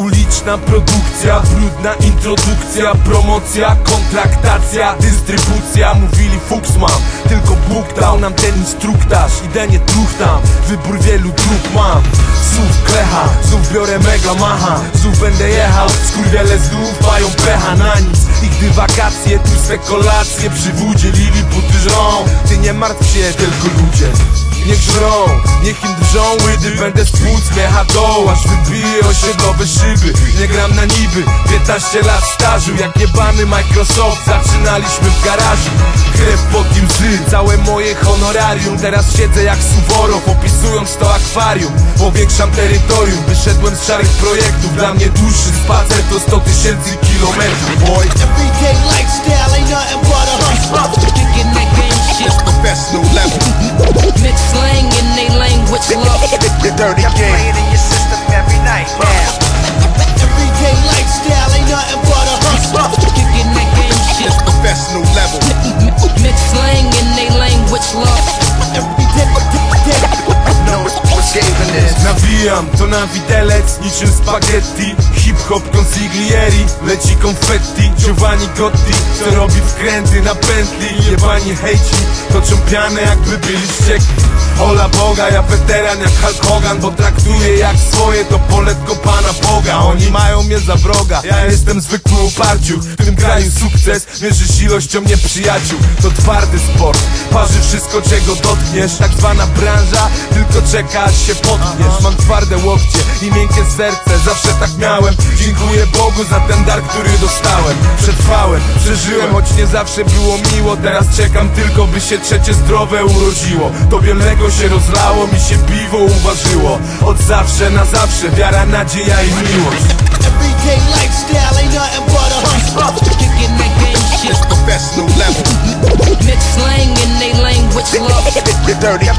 Uliczna produkcja, brudna introdukcja Promocja, kontraktacja, dystrybucja Mówili fuks mam, tylko Bóg dał nam ten instruktaż Idę nie truchtam, wybór wielu dróg mam. Znów klecha, znów biorę mega macha Znów będę jechał, skurwiele znów mają pecha na nic. I wakacje, tłuste kolacje Przy lili nie martw się, tylko ludzie. Niech żrą, niech im drżą łydy Będę z płuc miecha doł, aż wybiję osiedlowe szyby. Nie gram na niby, 15 lat stażu. Jak jebany Microsoft, zaczynaliśmy w garażu. Krew pod nim łzy, całe moje honorarium. Teraz siedzę jak Suworow, opisując to akwarium. Powiększam terytorium, wyszedłem z szarych projektów. Dla mnie dłuższy spacer to 100 tysięcy kilometrów, boy. Everyday lifestyle ain't nothing but a hustle. Shit. professional level. Mix slang in they language, love. The dirty Play game. it in your system every night now. Everyday lifestyle ain't nothing but a hustle. Kicking that game shit. Professional level. Mix slang in they language, love. Everyday, No escaping this. Nawijam to na widelec niczym spaghetti Hip-hop consiglieri, leci konfetti Giovanni Gotti, co robi wkręty na pętli Jebani hejci, toczą pianę jakby byli wściekli. Ola Boga, ja weteran jak Hulk Hogan Bo traktuję jak swoje to poletko Boga Oni mają mnie za wroga, ja jestem zwykły uparciu W tym kraju sukces mierzysz ilością nieprzyjaciół. To twardy sport, parzy wszystko czego dotkniesz. Tak zwana branża, tylko czeka aż się potkniesz Mam twarde łokcie i miękkie serce, zawsze tak miałem. Dziękuję Bogu za ten dar, który dostałem. Przetrwałem, przeżyłem, choć nie zawsze było miło. Teraz czekam tylko, by się trzecie zdrowe urodziło. Tobie mleko się rozlało, mi się piwo uważyło. Od zawsze na zawsze, wiara, nadzieja i miłość everyday lifestyle ain't nothing but a hustle. Kicking that game shit. Professional level. Mix slang in they language, love. Dirty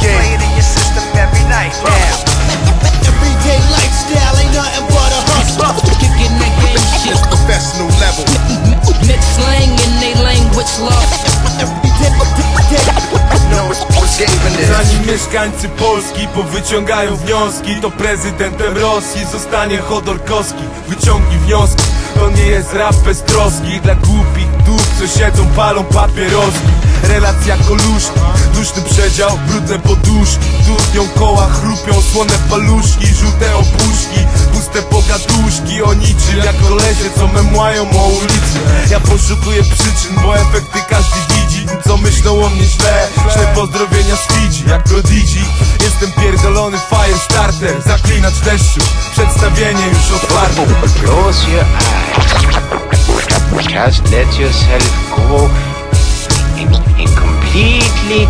Zanim mieszkańcy Polski powyciągają wnioski. To prezydentem Rosji zostanie Chodorkowski Wyciągnij wnioski, to nie jest rap bez troski. Dla głupich duch, co siedzą, palą papieroski. Relacja koluszki, duszny przedział, brudne poduszki. Dudnią koła, chrupią słone paluszki Żółte opuszki, puste pogaduszki O niczym jak kolesie, co memłają o ulicy. Ja poszukuję przyczyn, bo efekty każdy widzi. Co myślą o mnie źle, źle pozdrowienia z Jak Prodigy, jestem pierdolony fire starter Zaklinacz deszczu, przedstawienie już otwarte. Close your eyes. Just let yourself go completely